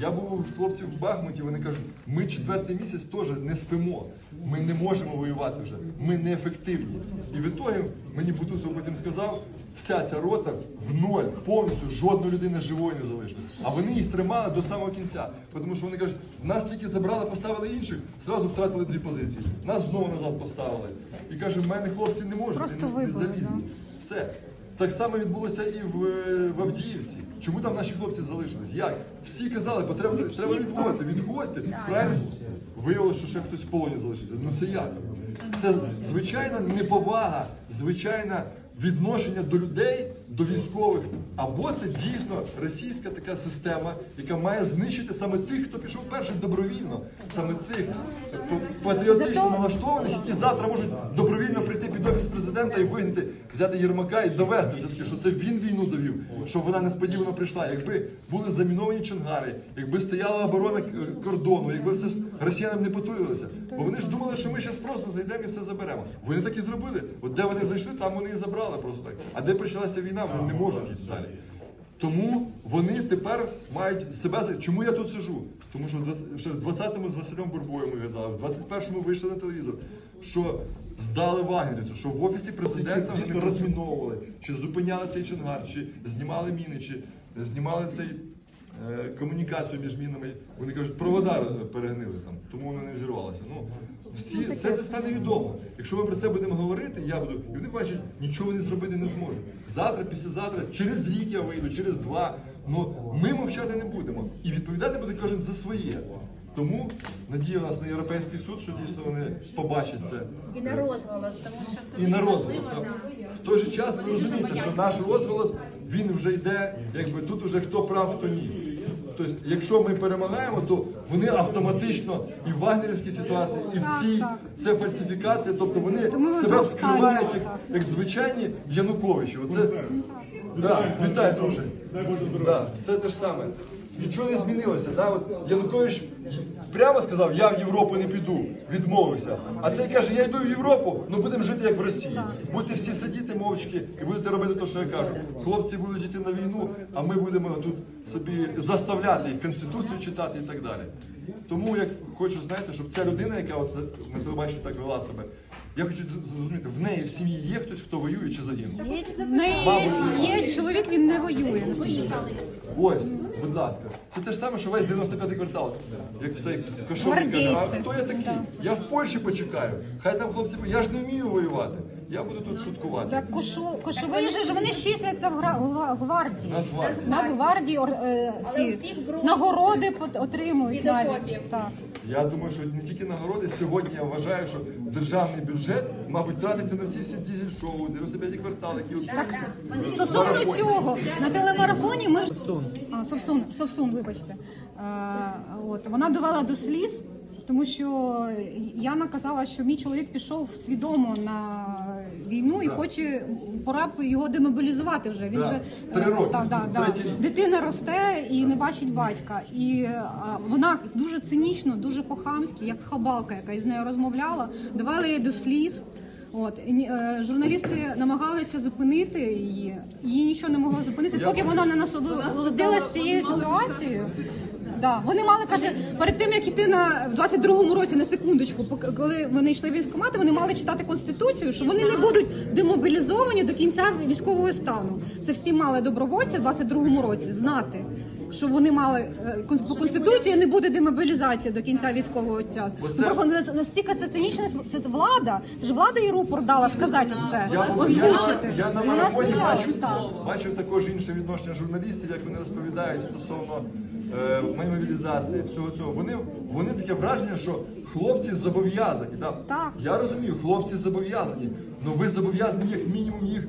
Я був у хлопців в Бахмуті, вони кажуть, ми четвертий місяць теж не спимо. Ми не можемо воювати вже, ми неефективні. І в ітогі мені Бутусов потім сказав, вся ця рота в ноль, повністю жодної людини живої не залишилось. А вони їх тримали до самого кінця. Тому що вони кажуть, нас тільки забрали, поставили інших, зразу втратили дві позиції. Нас знову назад поставили. І каже, в мене хлопці не можуть, не, не залізні. Все. Так само відбулося і в, е, в Авдіївці. Чому там наші хлопці залишились? Як? Всі казали, потрібно треба відходити, відходьте. Правильно виявилося, що ще хтось в полоні залишився. Ну це як? Це звичайна неповага, звичайне відношення до людей, до військових. Або це дійсно російська така система, яка має знищити саме тих, хто пішов перший добровільно, саме цих патріотично налаштованих, які завтра можуть добровільно офіс президента і вигнати, взяти Єрмака і довести все таки, що це він війну довів, що вона несподівано прийшла. Якби були заміновані чонгари, якби стояла оборона кордону, якби все росіянам не потулилося. Бо вони ж думали, що ми зараз просто зайдемо і все заберемо. Вони так і зробили. От де вони зайшли, там вони і забрали просто так. А де почалася війна, вони не можуть йти далі. Тому вони тепер мають себе чому я тут сижу? Тому що в 20 ще в 20-му з Василем Бурбоєм ми казали, в 21-му вийшли на телевізор, що здали вагнерівцю, що в офісі президента вони розміновували, чи зупиняли цей чонгар, чи знімали міни, чи знімали цей е, комунікацію між мінами. Вони кажуть, провода е, перегнили там, тому вона не зірвалася. Ну всі все це стане відомо. Якщо ми про це будемо говорити, я буду, і вони бачать, нічого вони зробити не зможуть. Завтра, післязавтра, через рік я вийду, через два. Ну ми мовчати не будемо. І відповідати буде кожен за своє. Тому надія у нас на європейський суд, що дійсно вони побачать це. І на розголос, тому що це І на розголос. В той же час ви розумієте, що наш розголос він вже йде, якби тут вже хто прав, хто ні. Тобто, якщо ми перемагаємо, то вони автоматично і в вагнерівській ситуації, і в цій це фальсифікація. Тобто вони Тому себе вскривають як, як звичайні Януковичі. Оце да, вітай, друже. Да, все те ж саме. Нічого не змінилося. Да? От Янукович прямо сказав, я в Європу не піду, відмовився. А цей каже, я йду в Європу, ну будемо жити як в Росії. Будете всі сидіти мовчки і будете робити те, що я кажу. Хлопці будуть йти на війну, а ми будемо тут собі заставляти конституцію читати і так далі. Тому я хочу знаєте, щоб ця людина, яка от на телебаченні так вела себе, я хочу зрозуміти, в неї в сім'ї є хтось, хто воює чи загинув. Є, в неї є чоловік, він не воює. Ось, будь ласка. Це те ж саме, що весь 95-й квартал. Як цей кошовий каже, а хто я такий? Я в Польщі почекаю. Хай там хлопці, я ж не вмію воювати. Я буду тут шуткувати. Так кошу, кошовий же ж вони числяться в гра- в гвардії. Нацгвардії. Нацгвардії ор- е, ці всіх групах нагороди пот- отримують навіть. Так. Я думаю, що не тільки нагороди. Сьогодні я вважаю, що державний бюджет, мабуть, тратиться на ці всі дізель-шоу, 95-й квартал, які Так, стосовно цього, на телемарафоні ми ж... А, Совсун, Совсун, вибачте. Е, от, вона довела до сліз, тому що Яна казала, що мій чоловік пішов свідомо на війну і Так. хоче, пора б його демобілізувати вже. Він вже Три е, роки, Так, третій рік. Дитина росте і не бачить батька. І е, вона дуже цинічно, дуже по-хамськи, як хабалка, яка із нею розмовляла, довела її до сліз. От і, е, журналісти намагалися зупинити її, її нічого не могло зупинити, поки вона не насолодилась цією ситуацією. Да, вони мали каже, перед тим як іти на в 22-му році на секундочку, поки- коли вони йшли в військкомати, вони мали читати конституцію, що вони не будуть демобілізовані до кінця військового стану. Це всі мали добровольці в 22-му році знати. Що вони мали е, кон- по конституції не буде демобілізації до кінця військового часу. Ну, Просто на- настільки це цинічно, це влада. Це ж влада їй рупор дала сказати це, Я, озвучити. я, я на І вона марафоні сміялась так. бачив також інше відношення журналістів, як вони розповідають стосовно е, моєї мобілізації, всього цього. Вони, вони таке враження, що хлопці зобов'язані. Да? Так. Я розумію, хлопці зобов'язані. але ви зобов'язані як мінімум їх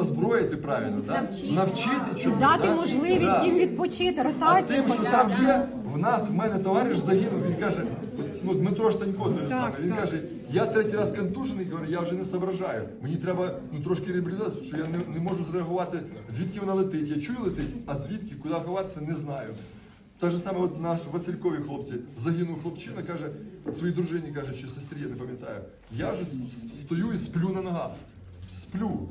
озброїти правильно, да? Навчити. навчити чому. Дати да? можливість Да. їм відпочити, А ротацію тим, що там є, в нас в мене товариш загинув, він каже, ну Дмитро Штанько той же самий, він так. каже, я третій раз контужений, говорю, я вже не соображаю. Мені треба ну трошки реабілітацію, що я не, не можу зреагувати, звідки вона летить. Я чую летить, а звідки, куди ховатися, не знаю. Те ж саме от наш Василькові хлопці загинув хлопчина, каже своїй дружині, каже, чи сестрі, я не пам'ятаю. Я вже стою і сплю на ногах. Сплю.